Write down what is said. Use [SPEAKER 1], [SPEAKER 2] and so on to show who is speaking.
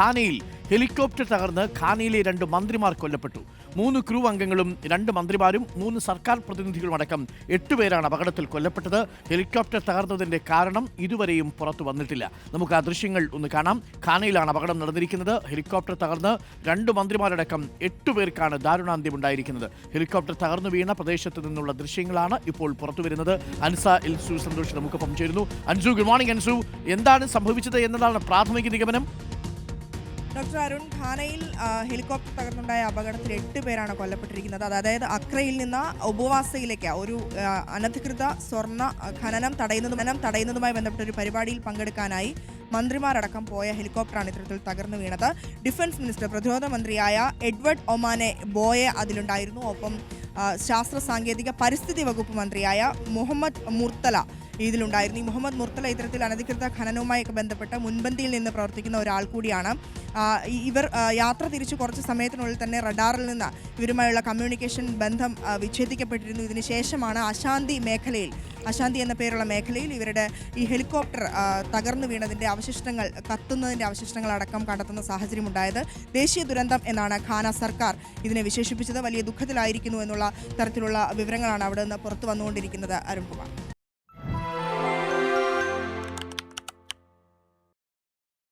[SPEAKER 1] ഖാനയിൽ helicopter തകർന്ന് ഖാനയിലെ രണ്ട് മന്ത്രിമാർ കൊല്ലപ്പെട്ടു. മൂന്ന് ക്രൂ അംഗങ്ങളും രണ്ട് മന്ത്രിമാരും മൂന്ന് സർക്കാർ പ്രതിനിധികളും അടക്കം എട്ടുപേരാണ് അപകടത്തിൽ കൊല്ലപ്പെട്ടത്. ഹെലികോപ്റ്റർ തകർന്നതിന്റെ കാരണം ഇതുവരെയും പുറത്തു വന്നിട്ടില്ല. നമുക്ക് ആ ദൃശ്യങ്ങൾ ഒന്ന് കാണാം. ഖാനയിലാണ് അപകടം നടന്നിരിക്കുന്നത്. ഹെലികോപ്റ്റർ തകർന്ന് രണ്ട് മന്ത്രിമാരടക്കം എട്ടുപേർക്കാണ് ദാരുണാന്ത്യം ഉണ്ടായിരിക്കുന്നത്. ഹെലികോപ്റ്റർ തകർന്നു വീണ പ്രദേശത്ത് നിന്നുള്ള ദൃശ്യങ്ങളാണ് ഇപ്പോൾ പുറത്തു വരുന്നത്. അൻസ എൽ സു സന്തോഷ് നമുക്കൊപ്പം ചേരുന്നു അൻസു ഗുഡ് മോർണിംഗ് അൻസു. എന്താണ് സംഭവിച്ചത് എന്നതാണ് പ്രാഥമിക നിഗമനം.
[SPEAKER 2] ഡോക്ടർ അരുൺ ഖാനയിൽ ഹെലികോപ്റ്റർ തകർന്നുണ്ടായ അപകടത്തിൽ എട്ട് പേരാണ് കൊല്ലപ്പെട്ടിരിക്കുന്നത്. അത് അതായത് അക്രയിൽ നിന്ന് ഉപവാസയിലേക്ക് ഒരു അനധികൃത സ്വർണ ഖനനം തടയുന്നതും ഖനനം തടയുന്നതുമായി ബന്ധപ്പെട്ട ഒരു പരിപാടിയിൽ പങ്കെടുക്കാനായി മന്ത്രിമാരടക്കം പോയ ഹെലികോപ്റ്ററാണ് ഇത്തരത്തിൽ തകർന്നു വീണത്. ഡിഫൻസ് മിനിസ്റ്റർ പ്രതിരോധ മന്ത്രിയായ എഡ്വേർഡ് ഒമാനെ ബോയെ അതിലുണ്ടായിരുന്നു. ഒപ്പം ശാസ്ത്ര സാങ്കേതിക പരിസ്ഥിതി വകുപ്പ് മന്ത്രിയായ മുഹമ്മദ് മുർത്തല ഇതിലുണ്ടായിരുന്നു ഈ മുഹമ്മദ് മുർത്തല ഇത്തരത്തിൽ അനധികൃത ഖനനവുമായി ബന്ധപ്പെട്ട് മുൻപന്തിയിൽ നിന്ന് പ്രവർത്തിക്കുന്ന ഒരാൾ കൂടിയാണ്. ഇവർ യാത്ര തിരിച്ച് കുറച്ച് സമയത്തിനുള്ളിൽ തന്നെ റഡാറിൽ നിന്ന് ഇവരുമായുള്ള കമ്മ്യൂണിക്കേഷൻ ബന്ധം വിച്ഛേദിക്കപ്പെട്ടിരുന്നു. ഇതിന് ശേഷമാണ് അശാന്തി മേഖലയിൽ അശാന്തി എന്ന പേരുള്ള മേഖലയിൽ ഇവരുടെ ഈ ഹെലികോപ്റ്റർ തകർന്നു വീണതിന്റെ അവശിഷ്ടങ്ങൾ കത്തുന്നതിന്റെ അവശിഷ്ടങ്ങൾ അടക്കം കണ്ടെത്തുന്ന സാഹചര്യം ഉണ്ടായത് ദേശീയ ദുരന്തം എന്നാണ് ഖാന സർക്കാർ ഇതിനെ വിശേഷിപ്പിച്ചത്. വലിയ ദുഃഖത്തിലായിരിക്കുന്നു എന്നുള്ള തരത്തിലുള്ള വിവരങ്ങളാണ് അവിടെ നിന്ന് പുറത്തു വന്നുകൊണ്ടിരിക്കുന്നത്. അരുൺകുമാർ.